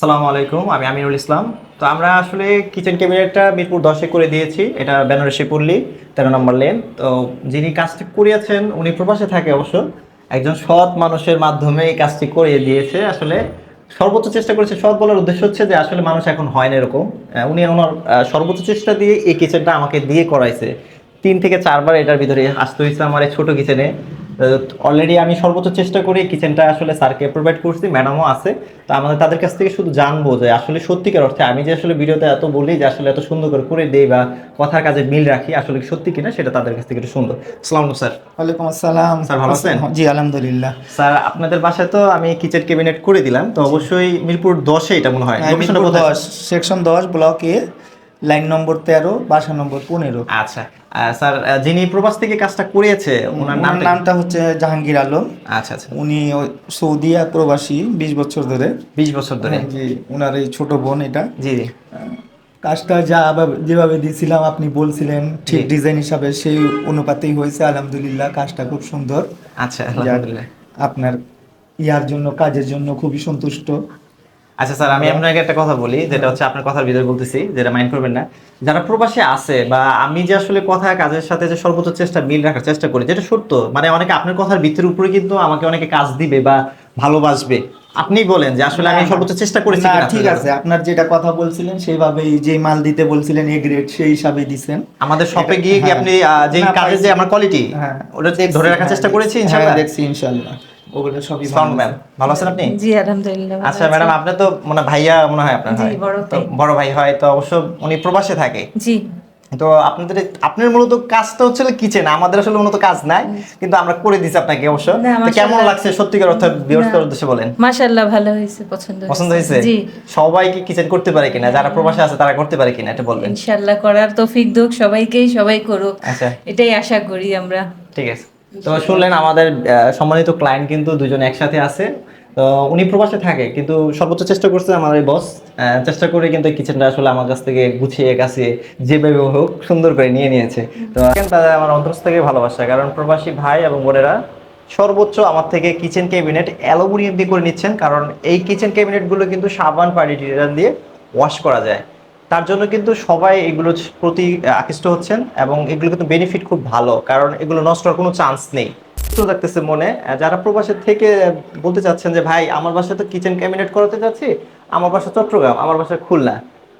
আসসালামু আলাইকুম, আমি আমিনুল ইসলাম। তো আমরা আসলে কিচেন ক্যাবিনেটটা মিরপুর দশে করে দিয়েছি। এটা বেনারসি পল্লী, তেরো নম্বর লেন। তো যিনি কাজটি করিয়েছেন, উনি প্রবাসে থাকে অবশ্য। একজন সৎ মানুষের মাধ্যমে এই কাজটি করিয়ে দিয়েছে। আসলে সর্বোচ্চ চেষ্টা করেছে, সৎ বলার উদ্দেশ্য হচ্ছে যে আসলে মানুষ এখন হয় না এরকম। উনি ওনার সর্বোচ্চ চেষ্টা দিয়ে এই কিচেনটা আমাকে দিয়ে করাইছে। তিন থেকে চারবার এটার ভিতরে আসতে হয়েছে আমার এই ছোট কিচেনে। অলরেডি আমি সর্বোচ্চ চেষ্টা করি কিচেনটা আসলে স্যারকে প্রোভাইড করছি ম্যাডামও আছে। তো আমাদের তাদের কাছ থেকে শুধু জানব যে আসলে সত্যিকার অর্থে আমি যে আসলে ভিডিওতে এত বলি যে আসলে এত সুন্দর করে করে দেই বা কথার কাজে মিল রাখি আসলে সত্যি কিনা সেটা তাদের কাছ থেকে একটু সুন্দর আসসালাম স্যার। ওয়ালাইকুম আসসালাম। স্যার, ভালো আছেন? জি আলহামদুলিল্লাহ। স্যার আপনাদের বাসায় তো আমি কিচেন ক্যাবিনেট করে দিলাম তো অবশ্যই মিরপুর দশে এটা মনে হয়। লোকেশনটা কোথায়? দশ সেকশন দশ ব্লক এ লাইন নম্বর তেরো বাসা নম্বর পনেরো। আচ্ছা স্যার যিনি প্রবাস থেকে কাজটা করিয়েছে ওনার ওনার নামটা হচ্ছে জাহাঙ্গীর আলম। আচ্ছা আচ্ছা। উনি সৌদি আর প্রবাসী বিশ বছর ধরে। বিশ বছর ধরে। জি ওনার এই ছোট বোন এটা। জি জি। কাজটা যা যেভাবে দিয়েছিলাম আপনি বলছিলেন ঠিক ডিজাইন হিসাবে সেই অনুপাতেই হয়েছে আলহামদুলিল্লাহ কাজটা খুব সুন্দর। আচ্ছা আলহামদুলিল্লাহ। আপনার ইয়ার জন্য কাজের জন্য খুবই সন্তুষ্ট। আচ্ছা স্যার আমি আপনাকে একটা কথা বলি যেটা হচ্ছে আপনার কথার ভিতরে বলতেছি যেটা মাইন্ড করবেন না। যারা প্রবাসী আছে বা আমি যে আসলে কথা কাজের সাথে যে সর্বোচ্চ চেষ্টা মিল রাখার চেষ্টা করি যেটা সত্য মানে অনেকে আপনার কথার ভিত্তির উপরে কিন্তু আমাকে অনেকে কাজ দিবে বা ভালোবাসবে। আপনি বলেন যে আসলে আমি সর্বোচ্চ চেষ্টা করেছি না, ঠিক আছে আপনার যেটা কথা বলছিলেন সেইভাবেই যে মাল দিতে বলছিলেন এ গ্রেড সেই হিসাবে দিছেন। আমাদের শপে গিয়ে কি হ্যাঁ। আপনি যে কাজের যে আমার কোয়ালিটি হ্যাঁ ওটা ধরে রাখার চেষ্টা করেছি হ্যাঁ, ইনশাআল্লাহ? দেখছি ইনশাআল্লাহ। ওগুলো সবই সাউন্ড ভালো ম্যাম ভালো আছেন আপনি? জি আলহামদুলিল্লাহ আচ্ছা ম্যাডাম আপনি তো মনে ভাইয়া মনে হয় আপনার জি, হয়। বড় তো ভাই। হয় তো অবশ্য উনি প্রবাসে থাকে। জি। তো আপনাদের আপনার মূলত কাজটা হচ্ছে কিচেন আমাদের আসলে মূলত কাজ নাই কিন্তু আমরা করে দিছি আপনাকে অবশ্য। তো কেমন লাগছে সত্যিকার অর্থে বিয়র্সের না। উদ্দেশ্যে বলেন? মাশাআল্লাহ ভালো হয়েছে পছন্দ পছন্দ হয়েছে? জি। সবাই কি কিচেন করতে পারে কিনা? যারা প্রবাসে আছে তারা করতে পারে কিনা? এটা বলবেন। ইনশাআল্লাহ করার তৌফিক দুক সবাইকেই সবাই করুক। আচ্ছা। এটাই আশা করি আমরা। ঠিক আছে। তো শুনলেন আমাদের সম্মানিত ক্লায়েন্ট কিন্তু দুজন একসাথে আছে। তো উনি প্রবাসে থাকে, কিন্তু সর্বোচ্চ চেষ্টা করছে আমাদের বস চেষ্টা করে কিন্তু কিচেনটা আসলে আমার কাছ থেকে গুছিয়ে কাছে যেভাবে হোক সুন্দর করে নিয়ে নিয়েছে। তো তাদের আমার অন্তর থেকে ভালোবাসা, কারণ প্রবাসী ভাই এবং বোনেরা সর্বোচ্চ আমার থেকে কিচেন ক্যাবিনেট অ্যালুমিনিয়াম দিয়ে করে নিচ্ছেন, কারণ এই কিচেন ক্যাবিনেটগুলো কিন্তু সাবান, পানি দিয়ে ওয়াশ করা যায়। তার জন্য কিন্তু সবাই এগুলো প্রতি আকৃষ্ট হচ্ছেন এবং এগুলো কিন্তু বেনিফিট খুব ভালো, কারণ এগুলো নষ্ট হওয়ার কোনো চান্স নেই। থাকতেছে মনে যারা প্রবাসের থেকে বলতে চাচ্ছেন যে, ভাই, আমার বাসায় তো কিচেন ক্যাবিনেট করাতে যাচ্ছি, আমার বাসা চট্টগ্রাম, আমার বাসা খুলনা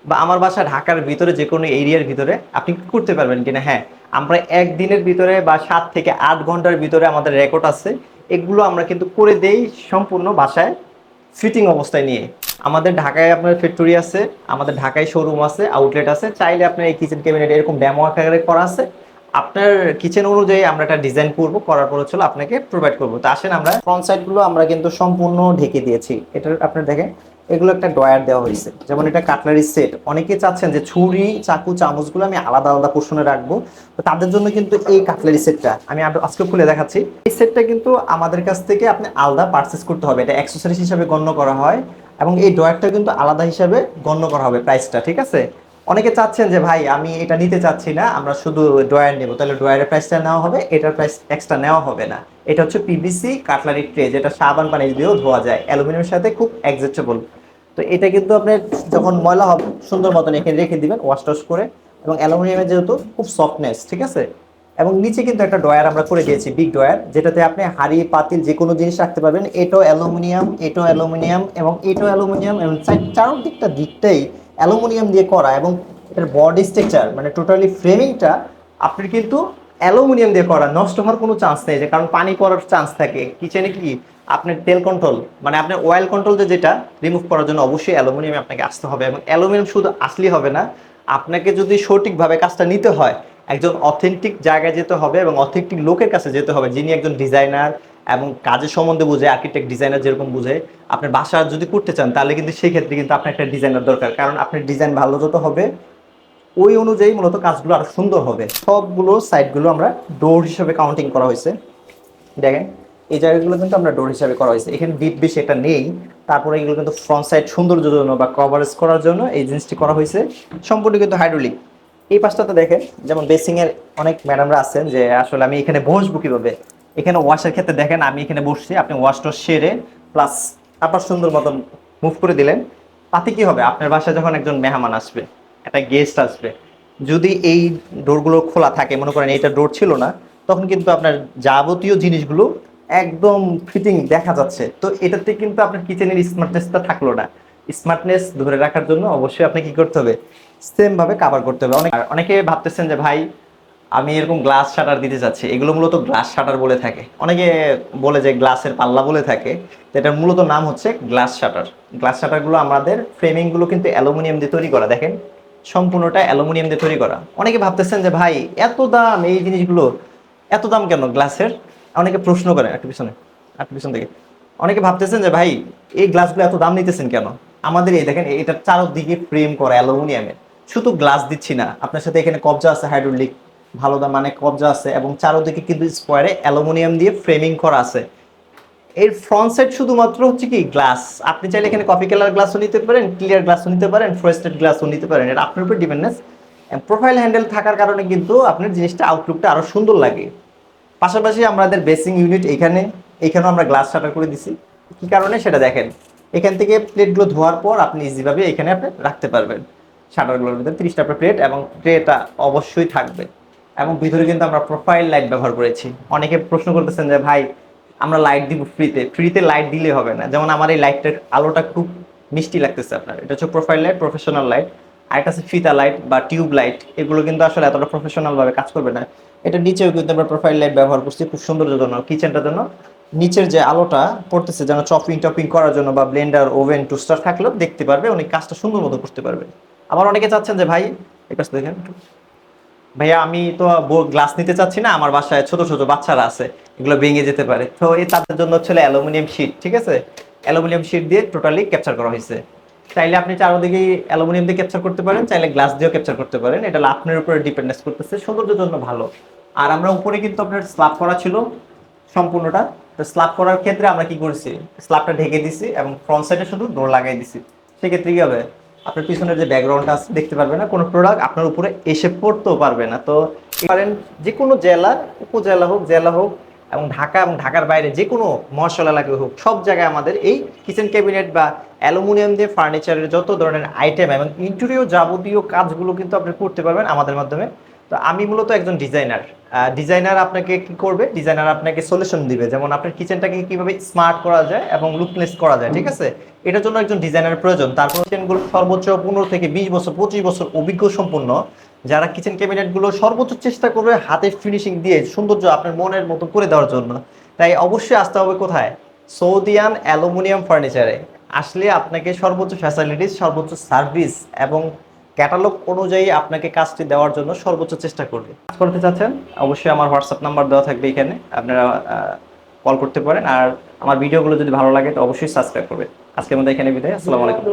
বা আমার বাসা ঢাকার ভিতরে যে কোনো এরিয়ার ভিতরে আপনি করতে পারবেন কিনা? হ্যাঁ আমরা একদিনের ভিতরে বা সাত থেকে আট ঘণ্টার ভিতরে আমাদের রেকর্ড আছে। এগুলো আমরা কিন্তু করে দেই সম্পূর্ণ বাসায় ফিটিং অবস্থায় নিয়ে। আমাদের ঢাকায় আপনার ফ্যাক্টরি আছে, আমাদের ঢাকায় শোরুম আছে আউটলেট আছে, চাইলে আপনার এই কিচেন ক্যাবিনেট এরকম ড্যামো আকারে করা আছে। আপনার কিচেন অনুযায়ী আমরা একটা ডিজাইন করব, করার পর হচ্ছে আপনাকে প্রোভাইড করব। তো আসেন আমরা ফ্রন্ট সাইডগুলো আমরা কিন্তু সম্পূর্ণ ঢেকে দিয়েছি। এটা আপনার দেখেন, এগুলো একটা ড্রয়ার দেওয়া হয়েছে। যেমন এটা কাটলারি সেট অনেকে চাচ্ছেন যে ছুরি, চাকু, চামচগুলো আমি আলাদা আলাদা পোর্শনে রাখব। তো তাদের জন্য কিন্তু এই কাটলারি সেটটা আমি আজকে খুলে দেখাচ্ছি। এই সেটটা কিন্তু আমাদের কাছ থেকে আপনি আলাদা পারচেস করতে হবে। এটা অ্যাক্সেসরিজ হিসাবে গণ্য করা হয়। এবং এই ড্রয়ারটা কিন্তু আলাদা হিসাবে গণ্য করা হবে প্রাইসটা ঠিক আছে? অনেকে চাচ্ছেন যে, ভাই, আমি এটা নিতে চাচ্ছি না, আমরা শুধু ড্রয়ার নেব। তাহলে ড্রয়ারের প্রাইসটা নেওয়া হবে, এটার প্রাইস এক্সট্রা নেওয়া হবে না। এটা হচ্ছে পিভিসি কাটলারি ট্রে যেটা সাবান পানি দিয়েও ধোয়া যায়, অ্যালুমিনিয়ামের সাথে খুব অ্যাডজাস্টেবল তো এটা কিন্তু আপনি যখন ময়লা হবে, সুন্দর মতন এখানে রেখে দিবেন ওয়াশ টস করে, এবং অ্যালুমিনিয়ামের যেহেতু খুব সফটনেস ঠিক আছে? এবং নিচে কিন্তু একটা ড্রয়ার আমরা করে দিয়েছি বিগ ডয়ার যেটাতে আপনি হাড়ি, পাতিল যে কোনো জিনিস রাখতে পারবেন। এটাও অ্যালুমিনিয়াম এটাও অ্যালুমিনিয়াম এবং এটাও অ্যালুমিনিয়াম এবং চার- চারদিকটা দিকটাই অ্যালুমিনিয়াম দিয়ে করা এবং এটার বডি স্ট্রাকচার মানে টোটালি ফ্রেমিংটা আপনি কিন্তু অ্যালুমিনিয়াম দিয়ে করা, নষ্ট হওয়ার কোনো চান্স নেই যে, কারণ পানি পড়ার চান্স থাকে। কিচেনে কি আপনার তেল কন্ট্রোল মানে আপনার অয়েল কন্ট্রোল যে যেটা রিমুভ করার জন্য অবশ্যই অ্যালুমিনিয়াম আপনাকে আসতে হবে এবং অ্যালুমিনিয়াম শুধু আসলেই হবে না, আপনাকে যদি সঠিকভাবে কাজটা নিতে হয় একজন অথেন্টিক জায়গায় যেতে হবে এবং অথেন্টিক লোকের কাছে যেতে হবে, যিনি একজন ডিজাইনার এবং কাজের সম্বন্ধে বুঝে আর্কিটেক্ট ডিজাইনার যেরকম বুঝে, আপনার বাসা যদি করতে চান, তাহলে কিন্তু সেই ক্ষেত্রে কিন্তু আপনার একটা ডিজাইনার দরকার। কারণ আপনার ডিজাইন ভালো যত হবে, ওই অনুযায়ী মূলত কাজগুলো আরও সুন্দর হবে। সবগুলো সাইডগুলো আমরা ডোর হিসেবে কাউন্টিং করা হয়েছে। দেখেন, এই জায়গাগুলো কিন্তু আমরা ডোর হিসাবে করা হয়েছে। এখানে ডিপ বেশি একটা নেই। তারপরে এগুলো কিন্তু ফ্রন্ট সাইড সৌন্দর্যের জন্য বা কভারেজ করার জন্য এই জিনিসটি করা হয়েছে। সম্পূর্ণ কিন্তু হাইড্রোলিক এই পাশটাতে দেখেন, যেমন বেসিং এর অনেক ম্যাডামরা আছেন যে আসলে আমি এখানে বসবো কীভাবে? এখানে ওয়াশের ক্ষেত্রে দেখেন, আমি এখানে বসছি, আপনি ওয়াশ টস সেরে প্লাস আপনার সুন্দর মতন মুভ করে দিলেন। তাতে কি হবে? আপনার বাসায় যখন একজন মেহমান আসবে, একটা গেস্ট আসবে, যদি এই ডোরগুলো খোলা থাকে, মনে করেন এইটা ডোর ছিল না, তখন কিন্তু আপনার যাবতীয় জিনিসগুলো একদম ফিটিং দেখা যাচ্ছে। তো এটাতে কিন্তু আপনার কিচেনের স্মার্টনেসটা থাকল না। স্মার্টনেস ধরে রাখার জন্য অবশ্যই আপনি কি করতে হবে? সেম ভাবে কাভার করতে হবে। অনেক অনেকে ভাবতেছেন যে, ভাই, আমি এরকম গ্লাস শাটার দিতে চাচ্ছি। এগুলো মূলত গ্লাস শাটার বলে থাকে। অনেকে বলে যে গ্লাসের পাল্লা বলে থাকে। তো এটার মূলত নাম হচ্ছে গ্লাস শাটার গ্লাস শাটারগুলো আমাদের ফ্রেমিংগুলো কিন্তু অ্যালুমিনিয়াম দিয়ে তৈরি করা। দেখেন, সম্পূর্ণটা অ্যালুমিনিয়াম দিয়ে তৈরি করা। অনেকে ভাবতেছেন যে, ভাই, এত দাম এই জিনিসগুলো, এত দাম কেন গ্লাসের অনেকে প্রশ্ন করেন একটু পিছনে, একটু পিছন থেকে অনেকে ভাবতেছেন যে, ভাই, এই গ্লাসগুলো এত দাম নিতেছেন কেন? আমাদের এই দেখেন এটার চারদিকে ফ্রেম করা অ্যালুমিনিয়ামের। শুধু গ্লাস দিচ্ছি না, আপনার সাথে এখানে কবজা আছে হাইড্রোলিক ভালো দাম মানে কবজা আছে এবং চারদিকে কিন্তু স্কোয়ারে অ্যালুমিনিয়াম দিয়ে ফ্রেমিং করা আছে। এর ফ্রন্ট সাইড শুধুমাত্র হচ্ছে কি গ্লাস আপনি চাইলে এখানে কফি কালার গ্লাসও নিতে পারেন ক্লিয়ার গ্লাসও নিতে পারেন ফ্রেস্টেড গ্লাসও নিতে পারেন এটা আপনার উপর ডিপেন্ডেন্স প্রোফাইল হ্যান্ডেল থাকার কারণে কিন্তু আপনার জিনিসটা আউটলুকটা আরও সুন্দর লাগে। পাশাপাশি আমাদের বেসিং ইউনিট এখানে, এখানেও আমরা গ্লাস শাটার করে দিছি। কি কারণে? সেটা দেখেন। এখান থেকে প্লেটগুলো ধোয়ার পর আপনি ইজিভাবে এখানে আপনি রাখতে পারবেন। শাটারগুলোর ভিতরে তিরিশটা প্লেট এবং ট্রেটা অবশ্যই থাকবে। এবং ভিতরে কিন্তু আমরা প্রোফাইল লাইট ব্যবহার করেছি। অনেকে প্রশ্ন করতেছেন যে, ভাই, আমরা লাইট দিব ফ্রিতে ফ্রিতে লাইট দিলে হবে না। যেমন আমার এই লাইটটার আলোটা খুব মিষ্টি লাগতেছে আপনার। এটা হচ্ছে প্রোফাইল লাইট প্রফেশনাল লাইট আর একটা আছে ফিতা লাইট বা টিউব লাইট এগুলো কিন্তু আসলে এতটা প্রফেশনাল ভাবে কাজ করবে না। এটা নিচেও কিন্তু আমরা প্রোফাইল লাইট ব্যবহার করছি খুব সৌন্দর্যের জন্য কিচেনটার জন্য। নিচের যে আলোটা পড়তেছে, যেন চপিং টপিং করার জন্য বা ব্লেন্ডার ওভেন টুস্টার থাকলেও দেখতে পারবে অনেক কাজটা সুন্দর মতো করতে পারবে। আবার অনেকে চাচ্ছেন যে, ভাই, এই কাজটা দেখেন ভাইয়া, আমি তো গ্লাস নিতে চাচ্ছি না, আমার বাসায় ছোট ছোট বাচ্চারা আছে, এগুলো ভেঙে যেতে পারে। তো এই তাদের জন্য হচ্ছে অ্যালুমিনিয়াম শিট, ঠিক আছে? অ্যালুমিনিয়াম শিট দিয়ে টোটালি ক্যাপচার করা হয়েছে। চাইলে আপনি চারোদিকে অ্যালুমিনিয়াম দিয়ে ক্যাপচার করতে পারেন, চাইলে গ্লাস দিয়েও ক্যাপচার করতে পারেন। এটা আপনার উপরে ডিপেন্ডেন্স করতেছে, সৌন্দর্যের জন্য ভালো। আর আমরা উপরে কিন্তু আপনার স্ল্যাব করা ছিল সম্পূর্ণটা। তো স্ল্যাব করার ক্ষেত্রে আমরা কি করেছি? স্ল্যাবটা ঢেকে দিছি এবং ফ্রন্ট সাইডে শুধু ডোর লাগাই দিছি। সেক্ষেত্রে কি হবে? আপনার পিছনের যে ব্যাকগ্রাউন্ডটা আছে, দেখতে পারবে না, কোনো প্রোডাক্ট আপনার উপরে এসে পড়তেও পারবে না। তো পারেন যে কোনো জেলা, উপজেলা হোক, জেলা হোক, এবং ঢাকা এবং ঢাকার বাইরে যে কোনো মহাশল এলাকা হোক, সব জায়গায় আমাদের এই কিচেন ক্যাবিনেট বা অ্যালুমিনিয়াম দিয়ে ফার্নিচারের যত ধরনের আইটেম এবং ইন্টেরিয়র যাবতীয় কাজগুলো কিন্তু আপনি করতে পারবেন আমাদের মাধ্যমে। তো আমি মূলত একজন ডিজাইনার ডিজাইনার আপনাকে কি করবে? ডিজাইনার আপনাকে সলিউশন দিবে। যেমন আপনার কিচেনটাকে কীভাবে স্মার্ট করা যায় এবং লুকলেস করা যায়, ঠিক আছে? এটার জন্য একজন ডিজাইনার প্রয়োজন। তারপর কিচেনগুলো সর্বোচ্চ পনেরো থেকে বিশ বছর, পঁচিশ বছর অভিজ্ঞ সম্পন্ন যারা কিচেন ক্যাবিনেটগুলো সর্বোচ্চ চেষ্টা করবে হাতে ফিনিশিং দিয়ে সৌন্দর্য আপনার মনের মতো করে দেওয়ার জন্য। তাই অবশ্যই আসতে হবে কোথায়? সৌদিয়ান অ্যালুমিনিয়াম ফার্নিচারে আসলে আপনাকে সর্বোচ্চ ফ্যাসিলিটিস সর্বোচ্চ সার্ভিস এবং ক্যাটালগ অনুযায়ী আপনাকে কাজটি দেওয়ার জন্য সর্বোচ্চ চেষ্টা করবে। কাজ করতে চাচ্ছেন, অবশ্যই আমার হোয়াটসঅ্যাপ নাম্বার দেওয়া থাকবে এখানে। আপনারা কল করতে পারেন। আর আমার ভিডিওগুলো যদি ভালো লাগে, তো অবশ্যই সাবস্ক্রাইব করবেন। আজকের মধ্যে এখানে বিদায়। আসসালামু আলাইকুম।